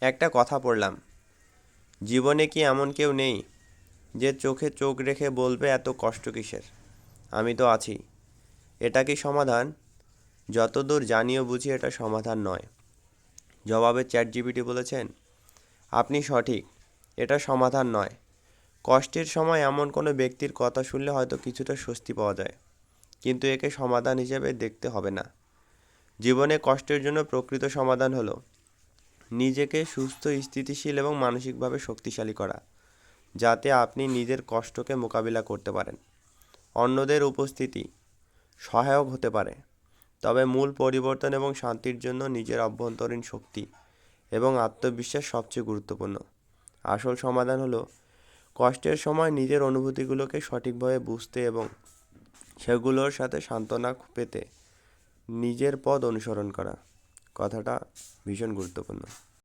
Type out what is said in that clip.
একটা কথা পড়লাম। জীবনে কি এমন কেউ নেই যে চোখে চোখ রেখে বলবে এত কষ্ট কিসের? আমি তো আছি। এটা কি সমাধান? যতদূর জানিও বুঝি এটা সমাধান নয়। জবাবে চ্যাট জিপিটি বলেছেন, আপনি সঠিক, এটা সমাধান নয়। কষ্টের সময় এমন কোনো ব্যক্তির কথা শুনলে হয়তো কিছুটা স্বস্তি পাওয়া যায়। কিন্তু একে সমাধান হিসেবে দেখতে হবে না। জীবনে কষ্টের জন্য প্রকৃত সমাধান হলো নিজেকে সুস্থ, স্থিতিশীল এবং মানসিকভাবে শক্তিশালী করা, যাতে আপনি নিজের কষ্টকে মোকাবিলা করতে পারেন। অন্যদের উপস্থিতি সহায়ক হতে পারে, তবে মূল পরিবর্তন এবং শান্তির জন্য নিজের অভ্যন্তরীণ শক্তি এবং আত্মবিশ্বাস সবচেয়ে গুরুত্বপূর্ণ। আসল সমাধান হলো কষ্টের সময় নিজের অনুভূতিগুলোকে সঠিকভাবে বুঝতে এবং সেগুলোর সাথে সান্ত্বনা পেতে নিজের পথ অনুসরণ করা। কথাটা ভীষণ গুরুত্বপূর্ণ।